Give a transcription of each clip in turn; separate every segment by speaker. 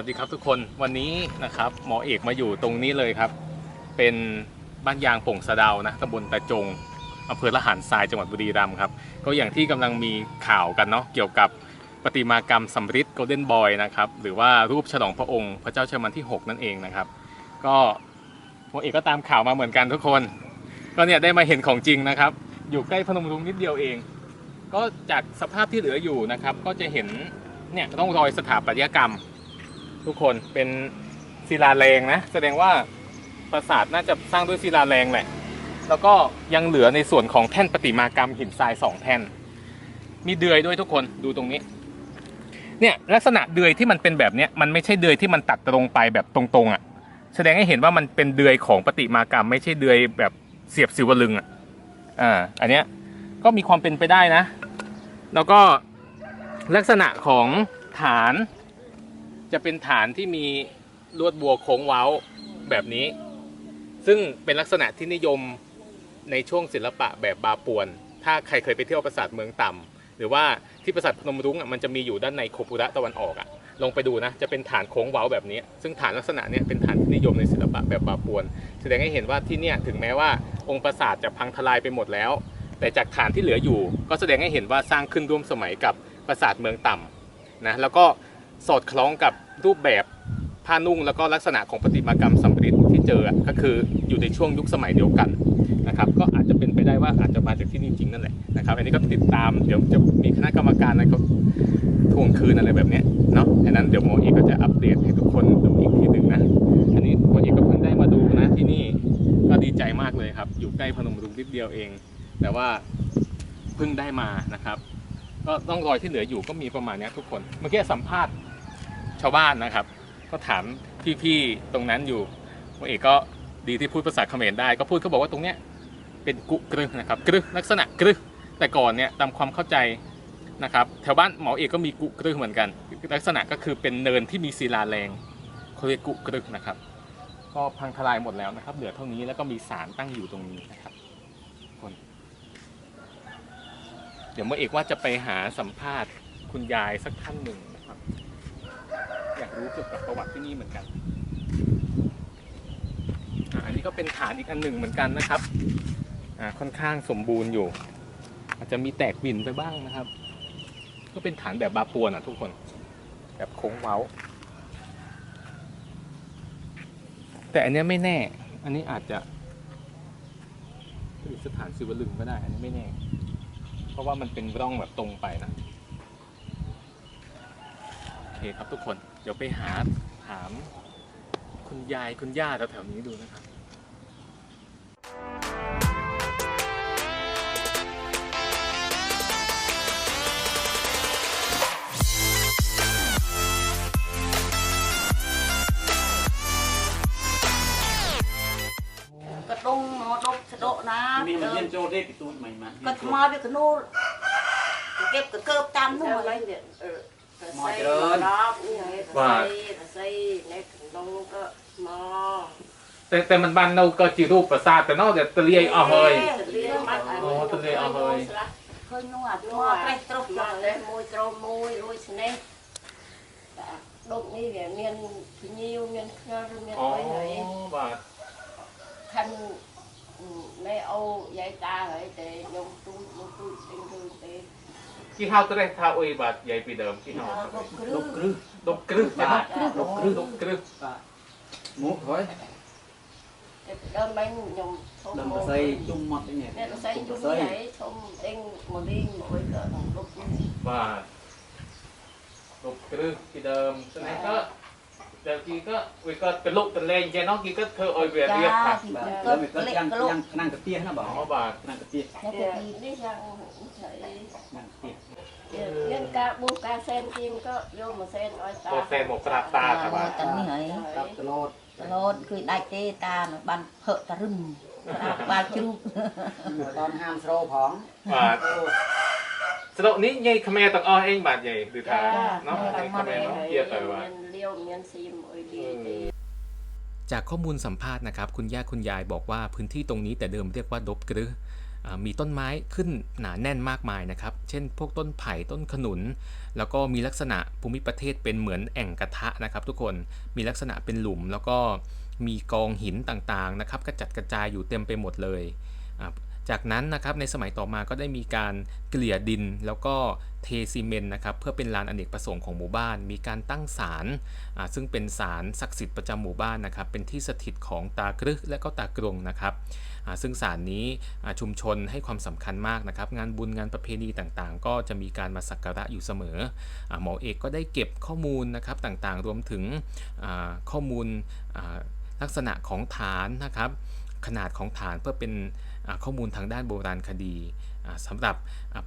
Speaker 1: วัสดีครับทุกคนวันนี้นะครับหมอเอกมาอยู่ตรงนี้เลยครับ เป็นบ้านยางป่งสะเดานะตำบลตะจงอำเภอละหารทรายจังหวัดบุรีรัมย์ครับก็อย่างที่กำลังมีข่าวกันเนาะเกี่ยวกับประติมากรรมสำริดโกลเด้นบอยนะครับหรือว่ารูปฉลองพระองค์พระเจ้าชมันที่ 6 นั่นเองนะครับ ก็หมอเอกก็ตามข่าวมาเหมือนกันทุกคน ก็เนี่ยได้มาเห็นของจริงนะครับ อยู่ใกล้พนมรุ้งนิดเดียวเอง ก็จากสภาพที่เหลืออยู่นะครับก็จะเห็นเนี่ยร่องรอยสถาปัตยกรรม ทุกคนเป็นศิลาแรงนะ แสดงว่าปราสาทน่าจะสร้างด้วยศิลาแรงแหละ แล้วก็ยังเหลือในส่วนของแท่นประติมากรรมหินทรายสองแท่น มีเดือยด้วยทุกคนดูตรงนี้เนี่ยลักษณะเดือยที่มันเป็นแบบเนี้ยมันไม่ใช่เดือยที่มันตัดตรงไปแบบตรงๆอะ่ะ แสดงให้เห็นว่ามันเป็นเดือยของประติมากรรม ไม่ใช่เดือยแบบเสียบสิวลึงอะ่ะอ่าอันเนี้ยก็มีความเป็นไปได้นะ แล้วก็ลักษณะของฐาน จะเป็นฐานที่มีลวดบัวโค้งเว้าแบบนี้ ซึ่งเป็นลักษณะที่นิยมในช่วงศิลปะแบบบาปวน ถ้าใครเคยไปเที่ยวปราสาทเมืองต่ำหรือว่าที่ปราสาทพนมรุ้งอะมันจะมีอยู่ด้านในโคปุระตะวันออกอะลงไปดูนะจะเป็นฐานโค้งเว้าแบบนี้ ซึ่งฐานลักษณะนี้เป็นฐานที่นิยมในศิลปะแบบบาปวน แสดงให้เห็นว่าที่เนี่ยถึงแม้ว่าองค์ปราสาทจะพังทลายไปหมดแล้ว แต่จากฐานที่เหลืออยู่ ก็แสดงให้เห็นว่าสร้างขึ้นร่วมสมัยกับปราสาทเมืองต่ำนะแล้วก็ สอดคล้องกับรูปแบบผ้านุ่งแล้วก็ลักษณะของประติมากรรมสำริดที่เจอก็คืออยู่ในช่วงยุคสมัยเดียวกันนะครับก็อาจจะเป็นไปได้ว่าอาจจะมาจากที่นี่จริงนั่นแหละนะครับอันนี้ก็ติดตามเดี๋ยวจะมีคณะกรรมการอะไรก็ทวงคืนอะไรแบบนี้เนาะดังนั้นเดี๋ยวหมอเอกก็จะอัปเดตให้ทุกคนดูอีกทีหนึ่งนะอันนี้หมอเอกก็เพิ่งได้มาดูนะที่นี่ก็ดีใจมากเลยครับ อยู่ใกล้พนมรุ้งนิดเดียวเอง แต่ว่าเพิ่งได้มานะครับ ก็ต้องรอยที่เหลืออยู่ก็มีประมาณนี้ทุกคนเมื่อกี้สัมภาษณ์ ชาวบ้านนะครับ ก็ถามพี่ๆตรงนั้นอยู่หมอเอกก็ดีที่พูดภาษาเขมรได้ ก็พูดเขาบอกว่าตรงเนี้ยเป็นกุกรึนะครับกรึลักษณะกรึแต่ก่อนเนี่ยตามความเข้าใจนะครับแถวบ้านหมอเอกก็มีกุกรึเหมือนกัน ลักษณะก็คือเป็นเนินที่มีศิลาแรงเขาเรียกกุกรึนะครับ ก็พังทลายหมดแล้วนะครับ เหลือเท่านี้แล้วก็มีศาลตั้งอยู่ตรงนี้นะครับเดี๋ยวเมื่อเอกว่าจะไปหาสัมภาษณ์คุณยายสักท่านหนึ่ง รู้เกี่ยวกับประวัติที่นี่เหมือนกันอ่าอันนี้ก็เป็นฐานอีกอันหนึ่งเหมือนกันนะครับอ่าค่อนข้างสมบูรณ์อยู่ อาจจะมีแตกบินไปบ้างนะครับ ก็เป็นฐานแบบบาปวนอะทุกคน แบบโค้งเว้า แต่อันเนี้ยไม่แน่ อันนี้อาจจะเป็นสถานศิวลึงก็ได้ อันนี้ไม่แน่ เพราะว่ามันเป็นร่องแบบตรงไปนะ โอเคครับทุกคน ดี๋ยวไปหาถามคุณยายคุณย่าแถวๆนี้ดูนะครับ
Speaker 2: กระดงหมอดกสะโดะนะ
Speaker 3: มีมัน
Speaker 2: เดิ
Speaker 3: เย็
Speaker 2: น
Speaker 3: นโจเด็กตัวใหม่มา
Speaker 2: ก็ทมาไปกระนูเก็บกระเกิบตามนู่นเลย
Speaker 3: หมอเจริญ
Speaker 1: ว่า
Speaker 4: ใส่ในลงก็มอ
Speaker 1: แต่แต่มันบ้านเราก็จีรูปประสาทแต่นอกจากตะเลียเอาเฮย
Speaker 4: เรียนมัด
Speaker 1: อ๋อตะเลยเอาเฮ้ย
Speaker 2: เคยนู่นอะ
Speaker 4: ตั
Speaker 2: มาวใกล้ตรก
Speaker 4: มา
Speaker 2: มา
Speaker 4: เล
Speaker 2: เลย
Speaker 4: មកច្រើនបាទតែតែมันបាននៅក៏ជារូបប្រាសាទទៅណោះតែទ
Speaker 1: លាយ
Speaker 4: អស់ហើយអូ
Speaker 1: ទលាយ
Speaker 4: អស់ហើយឃើញនោះអានោះត្រេះត្រុសយកតែមួយក្រមមួយរួចស្នេះដុកនេះវា
Speaker 1: មានភញៀវមានខ្ញុំឬមានអីហើយអូបាទខាន់មេអូយាយតាហើ
Speaker 2: យតែ
Speaker 3: ខ្ញុំទូចទូ
Speaker 1: ចពេញទូចទេ គេហៅត្រេះ
Speaker 3: ថាអុយបា
Speaker 1: ទនិយាយពី
Speaker 3: ដើមគេហៅដុ
Speaker 4: កគ្រឹះដុកគ្រឹះបាទ
Speaker 3: ដុកគ្រឹះដុកគ្រឹះបាទមកហើយដើ
Speaker 4: មឡើងខ្ញុំធំដើមបសៃជុំមកនេះបសៃជុំនេះធំអេងមកលេងមក
Speaker 1: អុយក៏ដល់ដុកបាទដុកគ្រឹះពីដើមស្នេហ៍ក៏តែគេក៏វាក៏កលុកកលែងចឹងហ្នឹងគេក៏ធ្វើឲ្យវារៀបបាទតែវាក៏យ៉ាងយ៉ាងឆ្នាំងកា
Speaker 2: ទៀ
Speaker 3: សណាប
Speaker 2: ងបា
Speaker 3: ទឆ្នាំងកាទៀស
Speaker 2: នេះយ៉ាង
Speaker 3: អីឆ្នាំ
Speaker 2: ងะโลก
Speaker 3: ยังนั่งกระเตี้ยนะบ่
Speaker 1: อ๋อบาท
Speaker 3: นั่งกระเตี้ย
Speaker 2: แล้ว
Speaker 4: เดี๋
Speaker 2: ก็
Speaker 4: ยว
Speaker 2: ที่
Speaker 4: นี่ยังใส่
Speaker 3: นั่งกระเตี้ย
Speaker 4: เงินกาบุกาเซนทีมก็โยมมาเซนอ้อยตา
Speaker 1: โอเซนหมกปราบตาครับบาท
Speaker 2: ตันนี่เหรอ
Speaker 3: ครับตลอด
Speaker 2: ตลอดคือได้เจตาบันเพอะตะรึมบาจุก
Speaker 3: ตอนห้ามโซรผอง
Speaker 1: บาทสรุปนี้ยัยขแมต้องอ้อเองบาทใหญ่หรือทาเนาะยัยขแมเนาะเยียบไปว่า
Speaker 4: เงินเลี้ยวเงินซีมอ้อยดีดี
Speaker 1: จากข้อมูลสัมภาษณ์นะครับ คุณย่าคุณยายบอกว่าพื้นที่ตรงนี้แต่เดิมเรียกว่าดบกรืออ่า มีต้นไม้ขึ้นหนาแน่นมากมายนะครับ เช่น พวกต้นไผ่ต้นขนุน แล้วก็มีลักษณะภูมิประเทศเป็นเหมือนแอ่งกระทะนะครับ ทุกคนมีลักษณะเป็นหลุม แล้วก็มีกองหินต่างๆนะครับ กระจัดกระจายอยู่เต็มไปหมดเลย จากนั้นนะครับในสมัยต่อมาก็ได้มีการเกลี่ยดินแล้วก็เทซีเมนต์นะครับเพื่อเป็นลานอเนกประสงค์ของหมู่บ้าน มีการตั้งศาลอ่าซึ่งเป็นศาลศักดิ์สิทธิ์ประจำหมู่บ้านนะครับเป็นที่สถิตของตากรึกและก็ตากรงนะครับอ่าซึ่งศาลนี้ชุมชนให้ความสำคัญมากนะครับงานบุญงานประเพณีต่างๆ ก็จะมีการมาสักการะอยู่เสมออหมอเอกก็ได้เก็บข้อมูลนะครับต่างๆ รวมถึงข้อมูลลักษณะของฐานนะครับ ขนาดของฐานเพื่อเป็นข้อมูลทางด้านโบราณคดีอ่าสำหรับ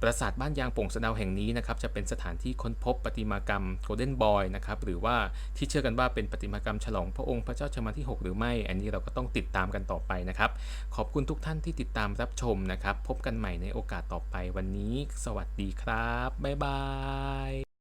Speaker 1: ปราสาทบ้านยางโป่งสะเดาแห่งนี้นะครับจะเป็นสถานที่ค้นพบประติมากรรมโกลเด้นบอยนะครับหรือว่าที่เชื่อกันว่าเป็นประติมากรรมฉลองพระองค์พระเจ้าชมาที่ 6 หรือไม่ อันนี้เราก็ต้องติดตามกันต่อไปนะครับ ขอบคุณทุกท่านที่ติดตามรับชมนะครับ พบกันใหม่ในโอกาสต่อไปวันนี้ สวัสดีครับ บ๊ายบาย